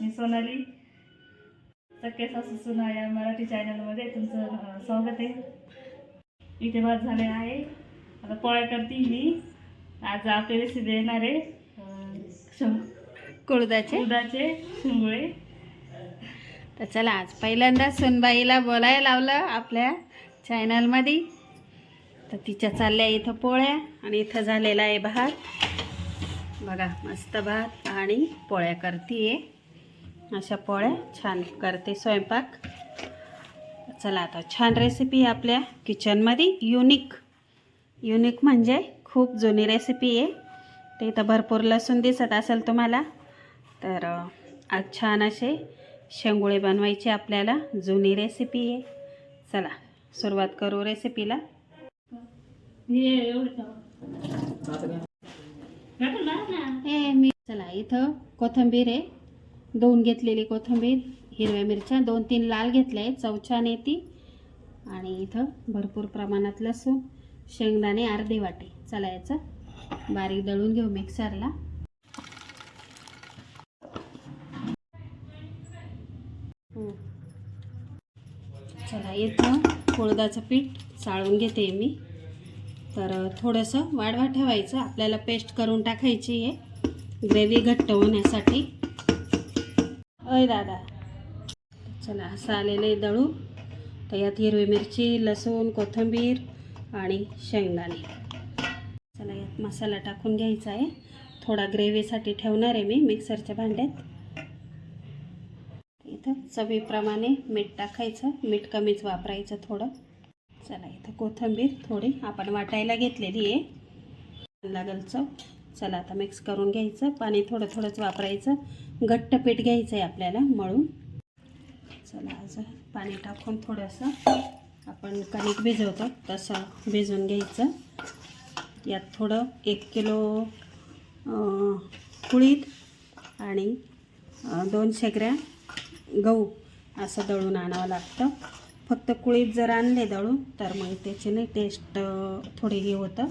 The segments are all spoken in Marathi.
मी सोनाली. सख्या सासू सुना या मराठी चॅनलमध्ये तुमचं स्वागत आहे. इथे भात झाले आहे. आता पोळ्या करते मी. आज आपली रेसिपी येणार आहे कुळदाचे उडदाचे शिंगोळे. तर चला आज पहिल्यांदा सुनबाईला बोलायला लावलं आपल्या चॅनलमध्ये तर तिच्या चालल्या इथं पोळ्या आणि इथं झालेला आहे भात. बघा मस्त भात आणि पोळ्या करते अशा पोळ्या छान करते स्वयंपाक. चला आता छान रेसिपी आहे आपल्या किचनमध्ये युनिक युनिक म्हणजे खूप जुनी रेसिपी आहे. ते इथं भरपूर लसूण दिसत असेल तुम्हाला. तर आज छान असे शेंगोळे बनवायचे आपल्याला. जुनी रेसिपी आहे. चला सुरुवात करू रेसिपीला हे. ए मी चला इथं कोथिंबीर आहे. दोन घेतलेली कोथिंबीर हिरव्या मिरच्या दोन तीन लाल घेतल्या आहेत चवछान येते आणि इथं भरपूर प्रमाणात लसूण शेंगदाणे अर्धे वाटे. चला याचं बारीक दळून घेऊ मिक्सरला. चला इथं कुळदाचं पीठ चाळून घेते मी. तर थोडंसं वाढवा ठेवायचं. आपल्याला पेस्ट करून टाकायची आहे. ग्रेव्ही घट्ट होण्यासाठी. अय दादा. चला असं आलेलं आहे दळू. तर यात हिरवी मिरची लसूण कोथिंबीर आणि शेंगदाणे. चला यात मसाला टाकून घ्यायचा आहे. थोडा ग्रेव्हीसाठी ठेवणार आहे मी मिक्सरच्या भांड्यात. इथं चवीप्रमाणे मीठ टाकायचं. मीठ कमीच वापरायचं थोडं. चला इथं कोथिंबीर थोडी आपण वाटायला घेतलेली आहे. लागल चव. चला आता मिक्स करून घ्यायचं. पाणी थोडं थोडंच वापरायचं. घट्ट पीठ घ्यायचं आहे आपल्याला मळून. चला असं पाणी टाकून थोडंसं आपण कणिक भिजवतो. तसं भिजवून घ्यायचं. यात थोडं एक किलो कुळीत आणि दोन शेगऱ्या गहू असं दळून आणावं लागतं. फक्त कुळीत जर आणले दळून तर मग त्याची नाही टेस्ट थोडी हे होतं.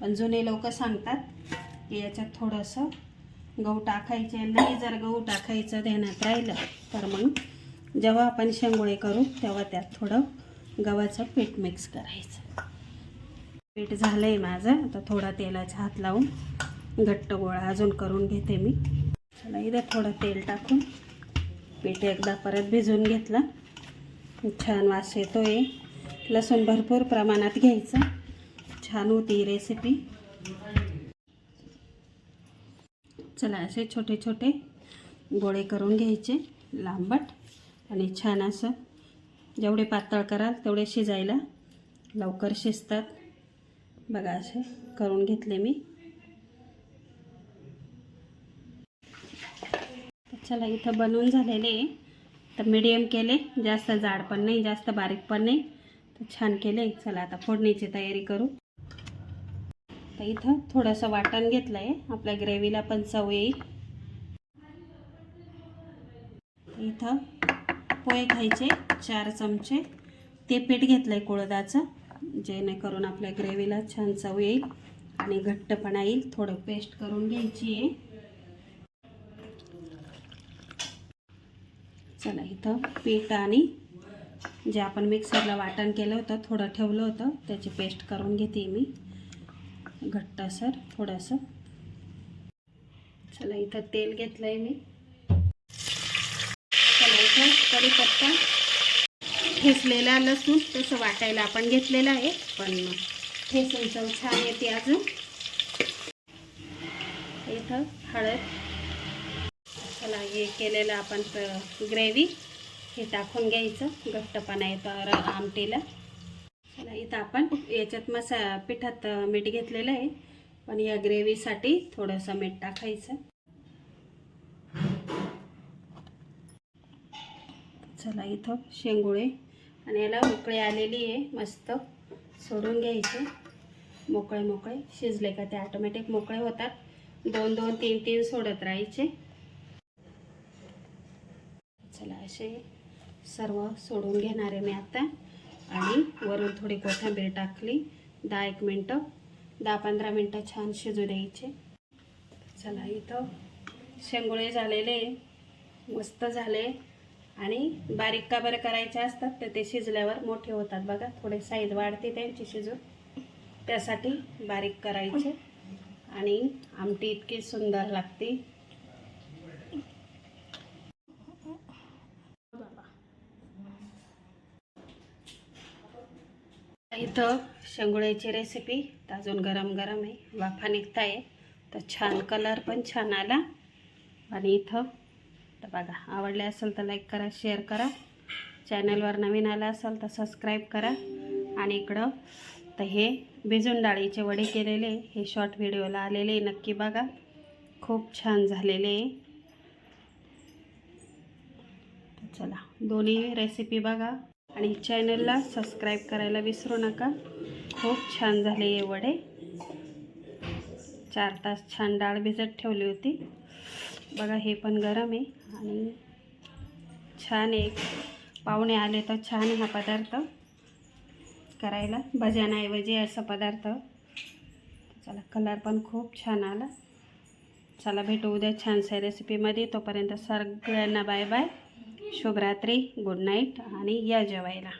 पण जुने लोक सांगतात की याच्यात थोडंसं गहू टाकायचे. नाही जर गहू टाकायचं ध्यानात राहिलं तर मग जेव्हा आपण शेंगोळे करू तेव्हा त्यात थोडं गव्हाचं पीठ मिक्स करायचं. पीठ झालं आहे माझं. आता थोडा तेलाचा हात लावून घट्ट गोळा अजून करून घेते मी. चला इथं थोडं तेल टाकून पीठ एकदा परत भिजवून घेतलं. छान वास येतो आहे लसूण भरपूर प्रमाणात घ्यायचं. छान होती रेसिपी चला असे छोटे छोटे गोळे करून घ्यायचे लांबट आणि छान असं जेवढे पातळ कराल तेवढे शिजायला लवकर शिजतात. बघा असे करून घेतले मी. चला इथं बनवून झालेले तर मीडियम केले जास्त जाड पण नाही जास्त बारीक पण नाही. तर छान केले. चला आता फोडणीची तयारी करू. आता इथं थोडंसं वाटण घेतलं आहे आपल्या ग्रेव्हीला पण चव येईल. इथं पोहे खायचे चार चमचे. ते पीठ घेतलं आहे कुळदाचं जेणेकरून आपल्या ग्रेव्हीला छान चव येईल आणि घट्टपणा येईल. थोडं पेस्ट करून घ्यायची आहे. चला इथं पीठ आणि जे आपण मिक्सरला वाटण केलं होतं थोडं ठेवलं होतं त्याची पेस्ट करून घेते मी. घट्टासर थोडंसं. चला इथं तेल घेतलं आहे मी. चला इथं कढीपत्ता. ठेचलेला लसूण तसं वाटायला आपण घेतलेलं आहे पण ठेचून चव छान येते अजून. इथं हळद. चला हे केलेलं आपण ग्रेव्ही. हे टाकून घ्यायचं. घट्टपणा येतो र- आमटीला. चला इथं आपण याच्यात मसा पिठात मीठ घेतलेलं आहे. पण या ग्रेव्हीसाठी थोडंसं मीठ टाकायचं. चला इथं शेंगोळे आणि याला उकळी आलेली आहे मस्त सोडून घ्यायचे. मोकळे मोकळे. शिजले का ते ऑटोमॅटिक मोकळे होतात. दोन दोन तीन तीन सोडत राहायचे. चला असे सर्व सोडून घेणार आहे मी आता. आणि वरून थोडी कोथिंबीर टाकली. दहा एक मिनटं. दहा पंधरा मिनटं छान शिजू द्यायचे. चला इथं शेंगोळे झालेले मस्त झाले. आणि बारीक का बरं करायचे असतात तर ते शिजल्यावर मोठे होतात बघा. थोडे साईज वाढते त्यांची शिजून. त्यासाठी बारीक करायचे. आणि आमटी इतकी सुंदर लागते. इथं शेंगुळ्याची रेसिपी तर अजून गरम गरम आहे. वाफा निघता आहे तर छान कलर पण छान आला. आणि इथं तर बघा आवडले असेल तर लाईक करा शेअर करा. चॅनलवर नवीन आला असाल तर सबस्क्राईब करा. आणि इकडं तर हे भिजून डाळीचे वडे केलेले हे शॉर्ट व्हिडिओला आलेले नक्की बघा. खूप छान झालेले आहे. चला दोन्ही रेसिपी बघा. आणि चॅनलला सबस्क्राईब करायला विसरू नका. खूप छान झाले हे वडे. चार तास छान डाळ भिजत ठेवली होती. बघा हे पण गरम आहे. आणि छान आहे पाहुणे आले तर छान हा पदार्थ करायला. भज्याऐवजी असा पदार्थ. चला कलर पण खूप छान आला. चला भेटू उद्या छानशा रेसिपीमध्ये तोपर्यंत सगळ्यांना बाय बाय शुभरात्री गुड नाईट आणि या जेवायला.